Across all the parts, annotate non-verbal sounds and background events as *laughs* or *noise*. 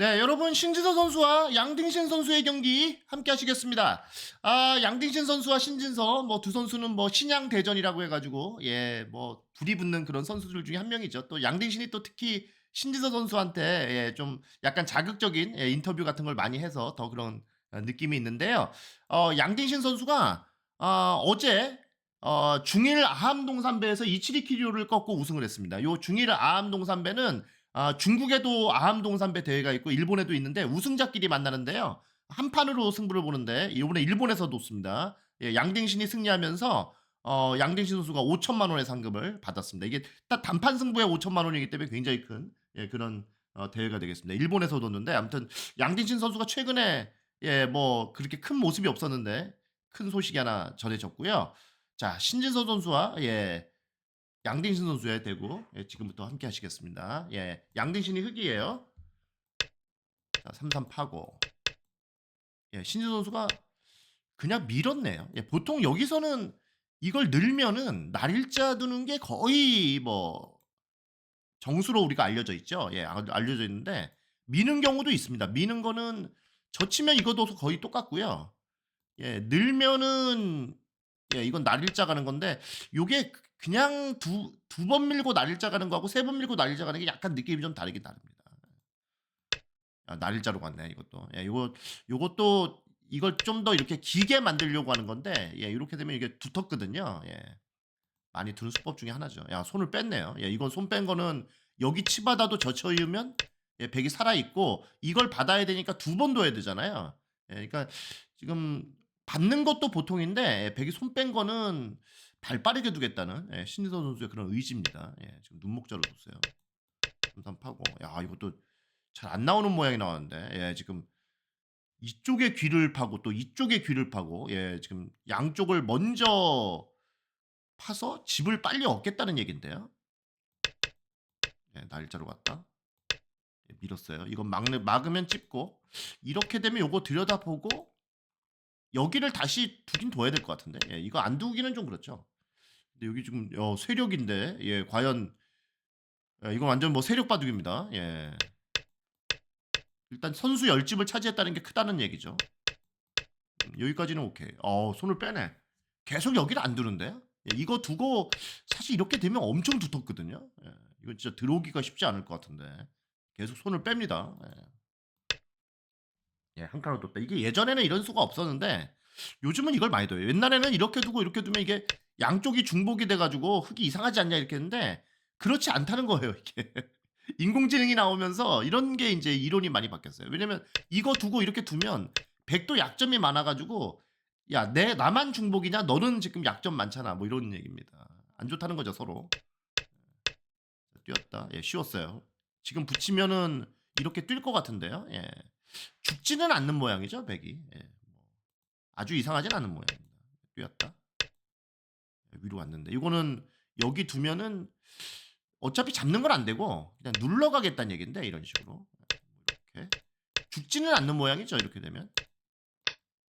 네, 여러분 신진서 선수와 양딩신 선수의 경기 함께 하시겠습니다. 아, 양딩신 선수와 신진서 뭐 두 선수는 뭐 신양 대전이라고 해 가지고 예, 뭐 불이 붙는 그런 선수들 중에 한 명이죠. 또 양딩신이 또 특히 신진서 선수한테 예, 좀 약간 자극적인 예, 인터뷰 같은 걸 많이 해서 더 그런 어, 느낌이 있는데요. 어, 양딩신 선수가 어, 어제 어, 중일 아함동산배에서 이치리 키리오를 꺾고 우승을 했습니다. 요 중일 아함동산배는 아, 중국에도 아함 동산배 대회가 있고 일본에도 있는데 우승자끼리 만나는데요. 한 판으로 승부를 보는데 이번에 일본에서 놓습니다. 예, 양딩신이 승리하면서 어, 양딩신 선수가 5천만 원의 상금을 받았습니다. 이게 딱 단판 승부에 5천만 원이기 때문에 굉장히 큰 예, 그런 어, 대회가 되겠습니다. 일본에서 뒀는데 아무튼 양딩신 선수가 최근에 예, 뭐 그렇게 큰 모습이 없었는데 큰 소식이 하나 전해졌고요. 자, 신진서 선수와 예, 양딩신 선수의 대구 예, 지금부터 함께 하시겠습니다. 예, 양딩신이 흑이에요. 자, 3-3 파고. 예, 신진 선수가 그냥 밀었네요. 예, 보통 여기서는 이걸 늘면은 날 일자 두는 게 거의 뭐 정수로 우리가 알려져 있죠. 예, 알- 알려져 있는데 미는 경우도 있습니다. 미는 거는 젖히면 이것도 거의 똑같고요. 예, 늘면은 예, 이건 날일자 가는 건데 요게 그- 그냥 두 두 번 밀고 날일자 가는 거하고 세 번 밀고 날일자 가는 게 약간 느낌이 좀 다르긴 다릅니다. 아, 날일자로 갔네 이것도. 예, 요거 요것도 이걸 좀 더 이렇게 기게 만들려고 하는 건데 예, 이렇게 되면 이게 두텁거든요. 예. 많이 드는 수법 중에 하나죠. 야, 손을 뺐네요. 예, 이건 손 뺀 거는 여기 치받아도 젖혀 이으면 예, 백이 살아 있고 이걸 받아야 되니까 두 번 둬야 되잖아요. 예, 그러니까 지금 받는 것도 보통인데 예, 백이 손 뺀 거는 발 빠르게 두겠다는 예, 신지선 선수의 그런 의지입니다. 예, 지금 눈목자로 뒀어요. 삼삼 파고. 야, 이것도 잘 안 나오는 모양이 나왔는데. 예, 지금 이쪽에 귀를 파고 또 이쪽에 귀를 파고 예, 지금 양쪽을 먼저 파서 집을 빨리 얻겠다는 얘긴데요. 예, 날짜로 갔다. 예, 밀었어요. 이건 막, 막으면 찝고 이렇게 되면 요거 들여다보고 여기를 다시 두긴 둬야 될 것 같은데 예, 이거 안 두기는 좀 그렇죠. 근데 여기 지금 어, 세력인데 예, 과연 예, 이건 완전 뭐 세력 바둑입니다. 예. 일단 선수 열집을 차지했다는 게 크다는 얘기죠. 음, 여기까지는 오케이. 어, 손을 빼네. 계속 여기를 안 두는데? 예, 이거 두고 사실 이렇게 되면 엄청 두텁거든요. 예, 이거 진짜 들어오기가 쉽지 않을 것 같은데 계속 손을 뺍니다. 예, 예, 한 칸을 뒀다. 이게 예전에는 이런 수가 없었는데 요즘은 이걸 많이 둬요. 옛날에는 이렇게 두고 이렇게 두면 이게 양쪽이 중복이 돼가지고 흙이 이상하지 않냐 이렇게 했는데 그렇지 않다는 거예요. 이게 *laughs* 인공지능이 나오면서 이런 게 이제 이론이 많이 바뀌었어요. 왜냐면 이거 두고 이렇게 두면 백도 약점이 많아가지고 야, 내 나만 중복이냐? 너는 지금 약점 많잖아. 뭐 이런 얘기입니다. 안 좋다는 거죠, 서로. 뛰었다. 예, 쉬웠어요. 지금 붙이면은 이렇게 뛸 것 같은데요. 예. 죽지는 않는 모양이죠, 백이. 예. 뭐 아주 이상하진 않은 모양입니다. 뛰었다. 예, 위로 왔는데 이거는 여기 두면은 어차피 잡는 건 안 되고 그냥 눌러 가겠다는 얘긴데 이런 식으로 이렇게 죽지는 않는 모양이죠, 이렇게 되면.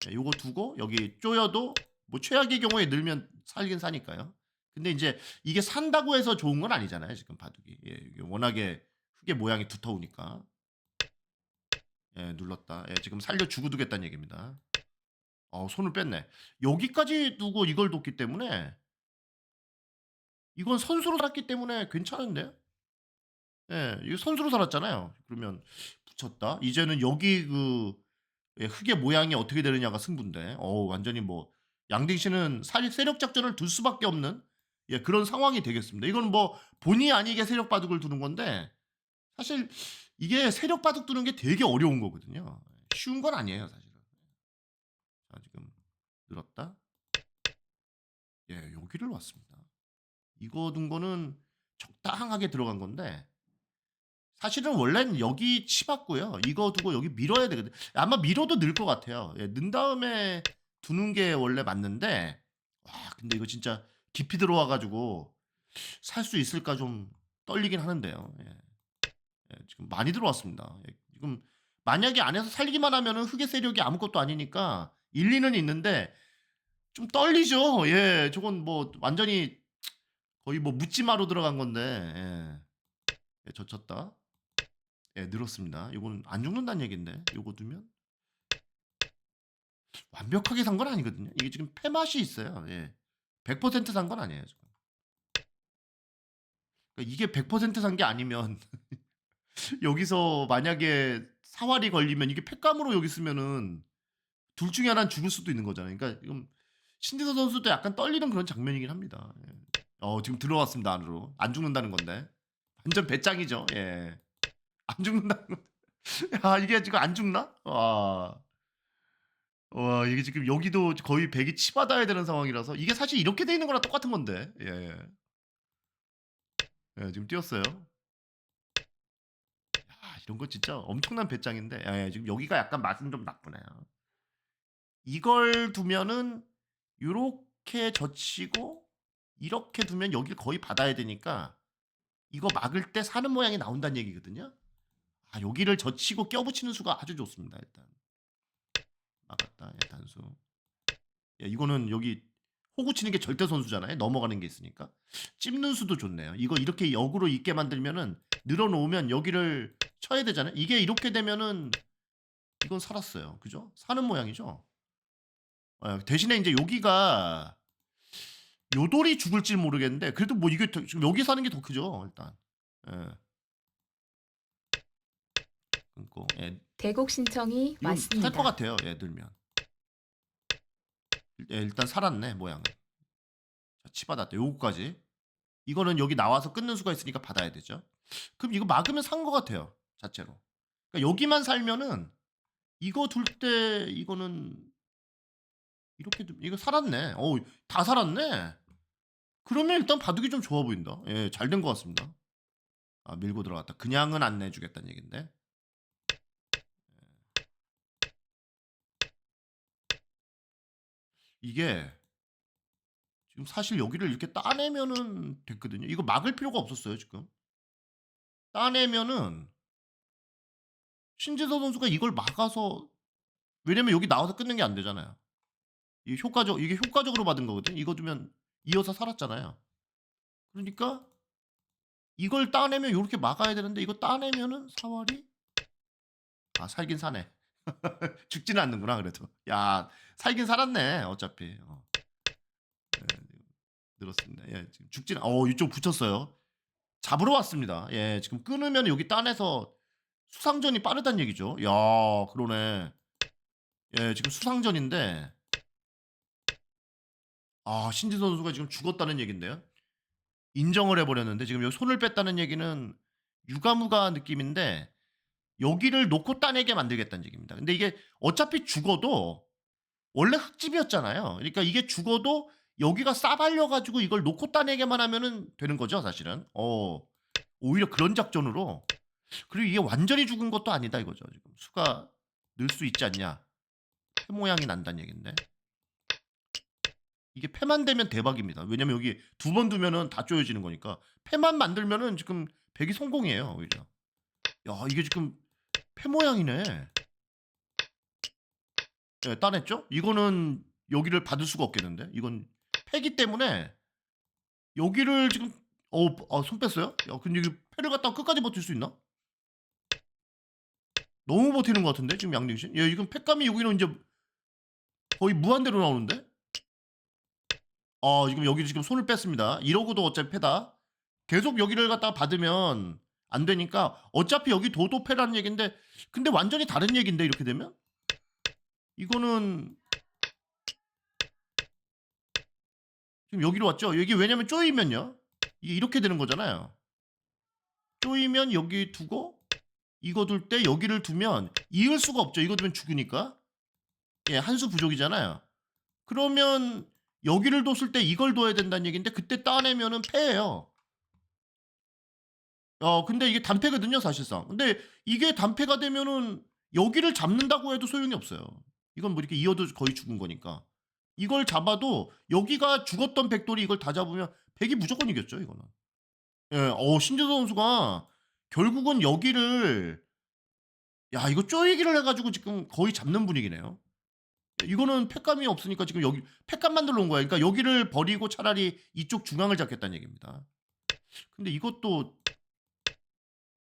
네, 요거 두고 여기 쪼여도 뭐 최악의 경우에 늘면 살긴 사니까요. 근데 이제 이게 산다고 해서 좋은 건 아니잖아요. 지금 바둑이. 예, 워낙에 흙의 모양이 두터우니까. 예, 눌렀다. 예, 지금 살려 주고 두겠다는 얘기입니다. 어, 손을 뺐네. 여기까지 두고 이걸 뒀기 때문에 이건 선수로 살았기 때문에 괜찮은데요? 예, 이거 선수로 살았잖아요. 그러면 붙였다. 이제는 여기 그 예, 흙의 모양이 어떻게 되느냐가 승부인데, 어 완전히 뭐 양딩 씨는 살 세력 작전을 둘 수밖에 없는 예, 그런 상황이 되겠습니다. 이건 뭐 본의 아니게 세력 바둑을 두는 건데 사실 이게 세력 바둑 두는 게 되게 어려운 거거든요. 쉬운 건 아니에요, 사실은. 자, 지금 늘었다. 예, 여기를 왔습니다. 이거 둔 거는 적당하게 들어간 건데 사실은 원래는 여기 치봤고요. 이거 두고 여기 밀어야 되거든. 아마 밀어도 늘 것 같아요. 예, 는 다음에 두는 게 원래 맞는데 와 근데 이거 진짜 깊이 들어와가지고 살 수 있을까 좀 떨리긴 하는데요. 예. 예, 지금 많이 들어왔습니다. 예, 지금 만약에 안에서 살기만 하면은 흑의 세력이 아무것도 아니니까 일리는 있는데 좀 떨리죠. 예, 저건 뭐 완전히 거의 뭐 묻지마로 들어간 건데 예. 예, 젖혔다. 예, 늘었습니다. 요거는 안 죽는다는 얘긴데 요거 두면 완벽하게 산 건 아니거든요. 이게 지금 폐맛이 있어요. 예. 100%산 건 아니에요, 지금. 그러니까 이게 100%산 게 아니면 *laughs* 여기서 만약에 사활이 걸리면 이게 폐감으로 여기 쓰면은 둘 중에 하나는 죽을 수도 있는 거잖아요. 그러니까 지금 신지서 선수도 약간 떨리는 그런 장면이긴 합니다. 예. 어, 지금 들어왔습니다, 안으로. 안 죽는다는 건데. 완전 배짱이죠. 예. 안 죽는다는 건. 야, *laughs* 이게 지금 안 죽나? 와. 와, 이게 지금 여기도 거의 100이 치받아야 되는 상황이라서 이게 사실 이렇게 돼 있는 거랑 똑같은 건데. 예. 예, 지금 뛰었어요. 야, 이런 거 진짜 엄청난 배짱인데. 예, 지금 여기가 약간 맛은 좀 나쁘네요. 이걸 두면은 요렇게 젖히고 이렇게 두면 여길 거의 받아야 되니까 이거 막을 때 사는 모양이 나온다는 얘기거든요. 아, 여기를 젖히고 껴붙이는 수가 아주 좋습니다. 일단 막았다. 예, 단수. 야, 이거는 여기 호구 치는 게 절대 선수잖아요. 넘어가는 게 있으니까 찝는 수도 좋네요. 이거 이렇게 역으로 있게 만들면은 늘어놓으면 여기를 쳐야 되잖아요. 이게 이렇게 되면은 이건 살았어요. 그죠? 사는 모양이죠. 어, 대신에 이제 여기가 요돌이 죽을지 모르겠는데 그래도 뭐 이게 더- 지금 여기 사는 게 더 크죠 일단. 예. 끊고 예, 대곡 신청이 이건 왔습니다. 살것 같아요. 예, 들면. 예, 일단 살았네 모양은. 자, 치받았다. 요거까지. 이거는 여기 나와서 끊는 수가 있으니까 받아야 되죠. 그럼 이거 막으면 산 것 같아요. 자체로. 그러니까 여기만 살면은 이거 둘 때 이거는 이렇게 두- 이거 살았네. 어, 다 살았네. 그러면 일단 바둑이 좀 좋아 보인다. 예, 잘 된 것 같습니다. 아, 밀고 들어갔다. 그냥은 안 내주겠다는 얘긴데. 이게 지금 사실 여기를 이렇게 따내면은 됐거든요. 이거 막을 필요가 없었어요, 지금. 따내면은 신지서 선수가 이걸 막아서 왜냐면 여기 나와서 끊는 게 안 되잖아요. 이게 효과적 이게 효과적으로 받은 거거든. 이거 두면 이어서 살았잖아요. 그러니까 이걸 따내면 이렇게 막아야 되는데 이거 따내면은 사월이 아 살긴 사네. *laughs* 죽지는 않는구나 그래도. 야 살긴 살았네 어차피. 어. 예, 늘었습니다. 예, 지금 죽지는. 어 이쪽 붙였어요. 잡으러 왔습니다. 예, 지금 끊으면 여기 딴에서 수상전이 빠르단 얘기죠. 야 그러네. 예, 지금 수상전인데. 아 신지 선수가 지금 죽었다는 얘긴데요. 인정을 해버렸는데 지금 여기 손을 뺐다는 얘기는 유가무가 느낌인데 여기를 놓고 따내게 만들겠다는 얘기입니다. 근데 이게 어차피 죽어도 원래 흙집이었잖아요. 그러니까 이게 죽어도 여기가 싸발려가지고 이걸 놓고 따내게만 하면은 되는 거죠, 사실은. 어, 오히려 그런 작전으로. 그리고 이게 완전히 죽은 것도 아니다 이거죠. 지금 수가 늘 수 있지 않냐. 폐 모양이 난다는 얘긴데. 이게 폐만 되면 대박입니다. 왜냐면 여기 두 번 두면은 다 쪼여지는 거니까 폐만 만들면은 지금 백이 성공이에요, 오히려. 야, 이게 지금 폐 모양이네. 예, 따냈죠? 이거는 여기를 받을 수가 없겠는데? 이건 폐기 때문에 여기를 지금 어, 아, 손 뺐어요? 야, 근데 이게 폐를 갖다가 끝까지 버틸 수 있나? 너무 버티는 것 같은데 지금 양등신? 야, 이건 폐감이 여기는 이제 거의 무한대로 나오는데? 아, 지금 여기 지금 손을 뺐습니다. 이러고도 어차피 패다. 계속 여기를 갖다가 받으면 안 되니까 어차피 여기 도도 패라는 얘긴데 근데 완전히 다른 얘긴데 이렇게 되면? 이거는 지금 여기로 왔죠? 여기 왜냐면 쪼이면요. 이게 이렇게 되는 거잖아요. 쪼이면 여기 두고 이거 둘 때 여기를 두면 이을 수가 없죠. 이거 두면 죽으니까. 예, 한 수 부족이잖아요. 그러면 여기를 뒀을 때 이걸 둬야 된다는 얘기인데 그때 따내면은 패예요. 어, 근데 이게 단패거든요, 사실상. 근데 이게 단패가 되면은 여기를 잡는다고 해도 소용이 없어요. 이건 뭐 이렇게 이어도 거의 죽은 거니까. 이걸 잡아도 여기가 죽었던 백돌이 이걸 다 잡으면 백이 무조건 이겼죠, 이거는. 예, 어, 신재도 선수가 결국은 여기를 야, 이거 쪼이기를 해가지고 지금 거의 잡는 분위기네요. 이거는 팩감이 없으니까 지금 여기 팩감 만들어 온 거야. 그러니까 여기를 버리고 차라리 이쪽 중앙을 잡겠다는 얘기입니다. 근데 이것도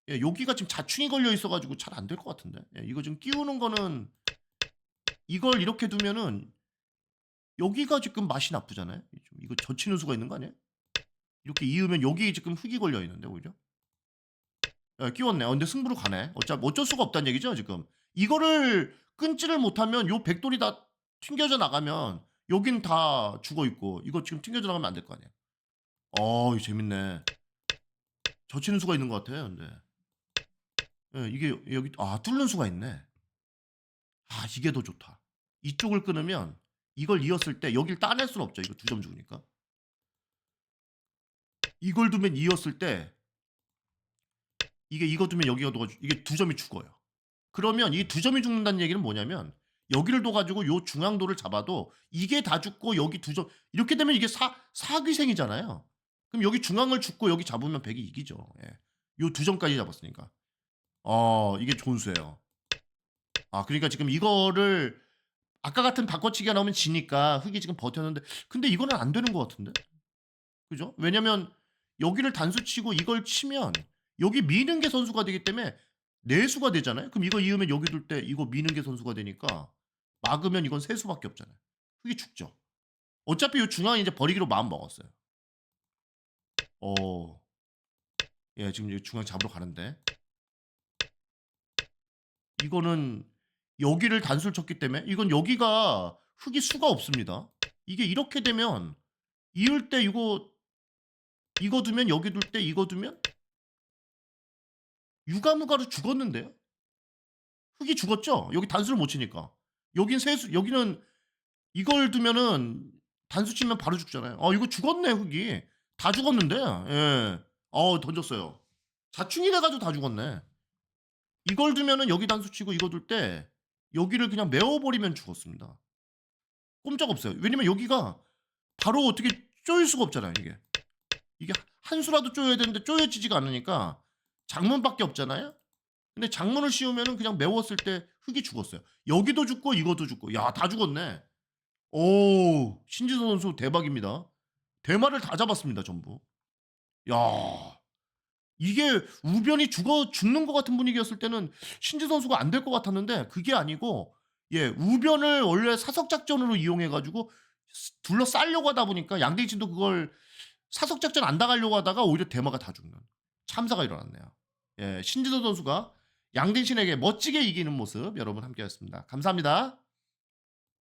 예, 여기가 지금 자충이 걸려 있어 가지고 잘 안 될 것 같은데. 예, 이거 지금 끼우는 거는 이걸 이렇게 두면은 여기가 지금 맛이 나쁘잖아요. 좀 이거 젖히는 수가 있는 거 아니에요? 이렇게 이으면 여기 지금 흙이 걸려 있는데 오히려. 예, 끼웠네. 어, 근데 승부로 가네. 어차 어쩔 수가 없다는 얘기죠 지금. 이거를 끊지를 못하면 요 백돌이 다 튕겨져 나가면 여긴 다 죽어 있고 이거 지금 튕겨져 나가면 안 될 거 아니에요. 어, 이거 재밌네. 젖히는 수가 있는 것 같아요. 근데 예, 이게 여기 아 뚫는 수가 있네. 아 이게 더 좋다. 이쪽을 끊으면 이걸 이었을 때 여길 따낼 수는 없죠. 이거 두점 죽으니까. 이걸 두면 이었을 때 이게 이거 두면 여기가 둬가지고 이게 두 점이 죽어요. 그러면 이 두 점이 죽는다는 얘기는 뭐냐면 여기를 둬가지고 요 중앙도를 잡아도 이게 다 죽고 여기 두 점 이렇게 되면 이게 사 사귀생이잖아요. 그럼 여기 중앙을 죽고 여기 잡으면 백이 이기죠. 예. 요두 점까지 잡았으니까. 어 이게 좋은 수예요. 아 그러니까 지금 이거를 아까 같은 바꿔치기가 나오면 지니까 흙이 지금 버텼는데 근데 이거는 안 되는 것 같은데 그죠? 왜냐면 여기를 단수 치고 이걸 치면 여기 미는 게 선수가 되기 때문에 내수가 되잖아요. 그럼 이거 이으면 여기 둘 때 이거 미는 게 선수가 되니까 막으면 이건 세수밖에 없잖아요. 흙이 죽죠. 어차피 이 중앙 이제 버리기로 마음 먹었어요. 어, 예 지금 여기 중앙 잡으러 가는데 이거는 여기를 단수를 쳤기 때문에 이건 여기가 흙이 수가 없습니다. 이게 이렇게 되면 이을 때 이거 이거 두면 여기 둘 때 이거 두면 유가무가로 죽었는데요. 흙이 죽었죠. 여기 단수를 못 치니까. 여긴 세수 여기는 이걸 두면은 단수 치면 바로 죽잖아요. 아 이거 죽었네 흙이 다 죽었는데. 예. 어 던졌어요. 자충이 돼가지고 다 죽었네. 이걸 두면은 여기 단수 치고 이거 둘 때 여기를 그냥 메워버리면 죽었습니다. 꼼짝 없어요. 왜냐면 여기가 바로 어떻게 쪼일 수가 없잖아요. 이게 이게 한 수라도 쪼여야 되는데 쪼여지지가 않으니까 장문밖에 없잖아요. 근데 장문을 씌우면은 그냥 메웠을 때 흙이 죽었어요. 여기도 죽고 이것도 죽고 야 다 죽었네. 오 신지선 선수 대박입니다. 대마를 다 잡았습니다 전부. 야 이게 우변이 죽어 죽는 것 같은 분위기였을 때는 신지 선수가 안 될 것 같았는데 그게 아니고 예 우변을 원래 사석 작전으로 이용해 가지고 둘러 싸려고 하다 보니까 양대진도 그걸 사석 작전 안 당하려고 하다가 오히려 대마가 다 죽는 참사가 일어났네요. 예 신지도 선수가 양대신에게 멋지게 이기는 모습 여러분 함께했습니다. 감사합니다.